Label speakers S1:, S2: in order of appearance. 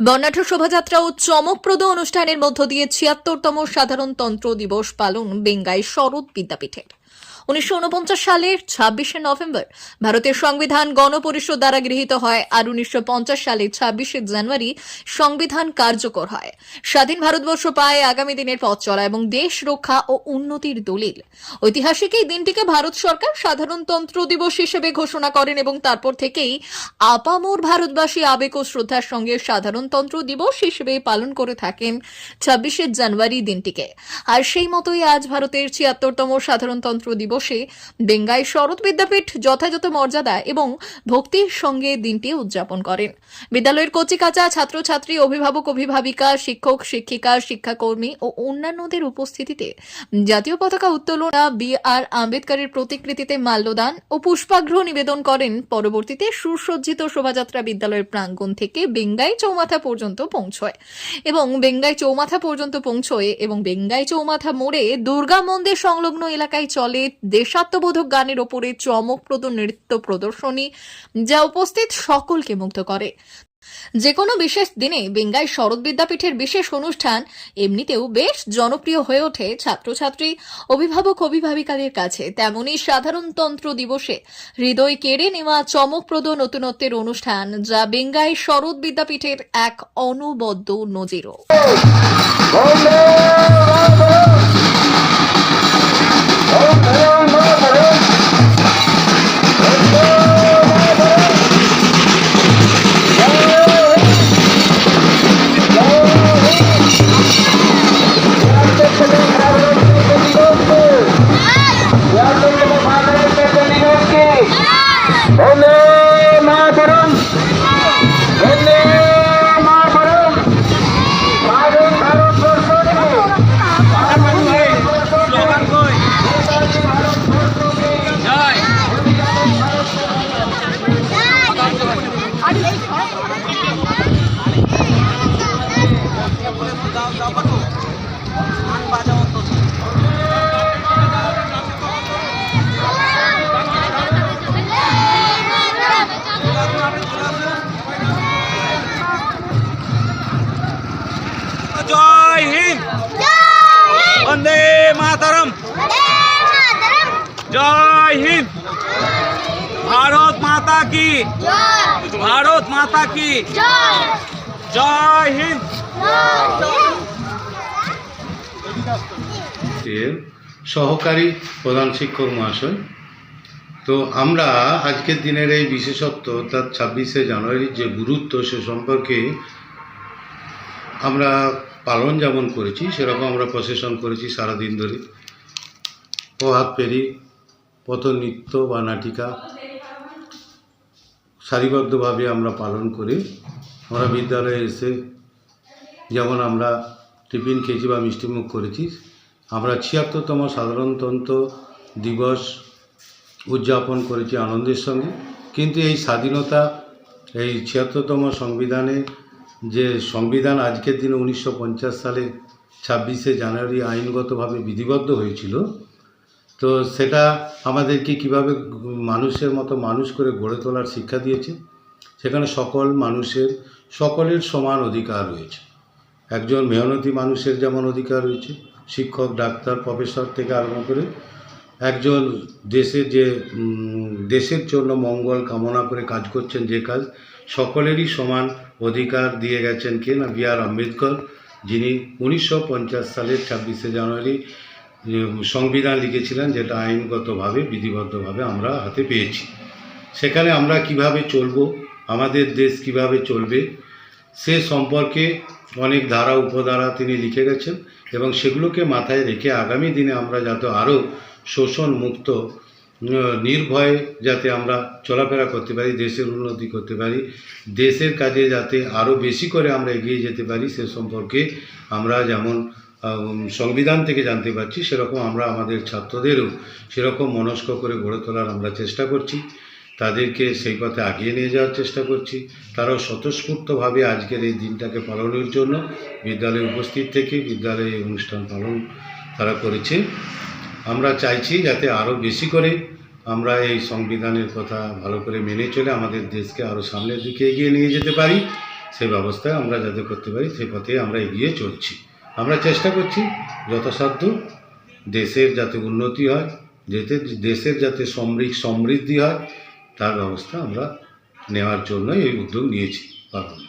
S1: বর্ণাঢ্য শোভাযাত্রা ও চমকপ্রদ অনুষ্ঠানের মধ্য দিয়ে ছিয়াত্তরতম সাধারণতন্ত্র দিবস পালন বেঙ্গাই শরৎ বিদ্যাপীঠের। উনিশশো সালের ছাব্বিশে নভেম্বর ভারতের সংবিধান গণপরিষদ দ্বারা গৃহীত হয় আর উনিশশো সালের ছাব্বিশে জানুয়ারি সংবিধান কার্যকর হয়। স্বাধীন ভারতবর্ষ পায় আগামী দিনের পথ চলা এবং দেশ রক্ষা ও উন্নতির দলিল। ঐতিহাসিক এই দিনটিকে ভারত সরকার সাধারণতন্ত্র দিবস হিসেবে ঘোষণা করেন এবং তারপর থেকেই আপামোর ভারতবাসী আবেগ ও শ্রদ্ধার সঙ্গে সাধারণতন্ত্র দিবস হিসেবে পালন করে থাকেন ছাব্বিশে জানুয়ারি দিনটিকে। আর সেই মতোই আজ ভারতের ছিয়াত্তরতম সাধারণতন্ত্র দিবসে বেঙ্গাই শরৎ বিদ্যাপীঠ যথাযথ মর্যাদা এবং ভক্তির সঙ্গে দিনটি উদযাপন করেন। বিদ্যালয়ের কচিকাচা ছাত্রছাত্রী, অভিভাবক, অভিভাবিকা, শিক্ষক, শিক্ষিকা, শিক্ষাকর্মী ও অন্যান্যদের উপস্থিতিতে জাতীয় পতাকা উত্তোলন বি আর আম্বেদকারের প্রতিকৃতিতে মাল্যদান ও পুষ্পাগ্রহ নিবেদন করেন। পরবর্তীতে সুসজ্জিত শোভাযাত্রা বিদ্যালয়ের প্রাঙ্গণ থেকে বেঙ্গাই চৌমাথা পর্যন্ত পৌঁছয় এবং বেঙ্গাই চৌমাথা পর্যন্ত পৌঁছয় এবং বেঙ্গাই চৌমাথা মোড়ে দুর্গা মন্দির সংলগ্ন এলাকায় চলে দেশাত্মবোধক গানের ওপরে চমকপ্রদ নৃত্য প্রদর্শনী যা উপস্থিত সকলকে মুগ্ধ করে। যে কোনো বিশেষ দিনে বেঙ্গাই শরৎ বিদ্যাপীঠের বিশেষ অনুষ্ঠান এমনিতেও বেশ জনপ্রিয় হয়ে ওঠে। ছাত্রছাত্রী, অভিভাবক, অভিভাবিকাদের কাছে তেমনি সাধারণতন্ত্র দিবসে হৃদয় কেড়ে নেওয়া চমকপ্রদ নতুনত্বের অনুষ্ঠান যা বেঙ্গাই শরৎ বিদ্যাপীঠের এক অনবদ্য নজিরও।
S2: জয় হিন্দ বন্দে মাতারম জয় হিন্দ ভারত মাতা কি ভারত মাতা কি জয় হিন্দ
S3: এর সহকারী প্রধান শিক্ষক মহাশয়। তো আমরা আজকের দিনের এই বিশেষত্ব, অর্থাৎ ছাব্বিশে জানুয়ারির যে গুরুত্ব, সে সম্পর্কে আমরা পালন যেমন করেছি, সেরকম আমরা প্রসেশন করেছি সারাদিন ধরে। প্রভাত ফেরি পথনৃত্য বা নাটিকা সারিবদ্ধভাবে আমরা পালন করে। আমরা বিদ্যালয়ে এসে যেমন আমরা টিফিন খেয়েছি বা মিষ্টিমুখ করেছি আমরা ছিয়াত্তরতম সাধারণতন্ত্র দিবস উদযাপন করেছি আনন্দের সঙ্গে। কিন্তু এই স্বাধীনতা, এই ছিয়াত্তরতম সংবিধানে যে সংবিধান আজকের দিনে উনিশশো পঞ্চাশ সালে ছাব্বিশে জানুয়ারি আইনগতভাবে বিধিবদ্ধ হয়েছিল, তো সেটা আমাদেরকে কীভাবে মানুষের মতো মানুষ করে গড়ে তোলার শিক্ষা দিয়েছে, সেখানে সকল মানুষের, সকলের সমান অধিকার রয়েছে। একজন মেহনতি মানুষের যেমন অধিকার রয়েছে, শিক্ষক, ডাক্তার, প্রফেসর থেকে আরম্ভ করে একজন দেশের যে দেশের জন্য মঙ্গল কামনা করে কাজ করছেন যে কাজ, সকলেরই সমান অধিকার দিয়ে গেছেন কে না? বি আর আম্বেদকর, যিনি উনিশশো পঞ্চাশ সালের ছাব্বিশে জানুয়ারি সংবিধান লিখেছিলেন যেটা আইনগতভাবে, বিধিবদ্ধভাবে আমরা হাতে পেয়েছি। সেখানে আমরা কীভাবে চলবো? আমাদের দেশ কীভাবে চলবে? সে সম্পর্কে অনেক ধারা, উপধারা তিনি লিখে গেছেন এবং সেগুলোকে মাথায় রেখে আগামী দিনে আমরা যাতে আরও শোষণ মুক্ত নির্ভয়ে যাতে আমরা চলাফেরা করতে পারি, দেশের উন্নতি করতে পারি, দেশের কাজে যাতে আরও বেশি করে আমরা এগিয়ে যেতে পারি, সে সম্পর্কে আমরা যেমন সংবিধান থেকে জানতে পারছি, সেরকম আমরা আমাদের ছাত্রদেরও সেরকম মনস্ক করে গড়ে তোলার আমরা চেষ্টা করছি। তাদেরকে সেই পথে আগিয়ে নিয়ে যাওয়ার চেষ্টা করছি। তারাও স্বতঃস্ফূর্তভাবে আজকের এই দিনটাকে পালনের জন্য বিদ্যালয়ে উপস্থিত থেকে বিদ্যালয়ে অনুষ্ঠান পালন তারা করেছে। আমরা চাইছি যাতে আরও বেশি করে আমরা এই সংবিধানের কথা ভালো করে মেনে চলে আমাদের দেশকে আরও সামনের দিকে এগিয়ে নিয়ে যেতে পারি। সেই ব্যবস্থায় আমরা যাতে করতে পারি সেই পথে আমরা এগিয়ে চলছি। আমরা চেষ্টা করছি যথাসাধ্য দেশের যাতে উন্নতি হয় যাতে দেশের যাতে সমৃদ্ধ সমৃদ্ধি হয় তার ব্যবস্থা আমরা নেওয়ার জন্যই এই উদ্যোগ নিয়েছি পালন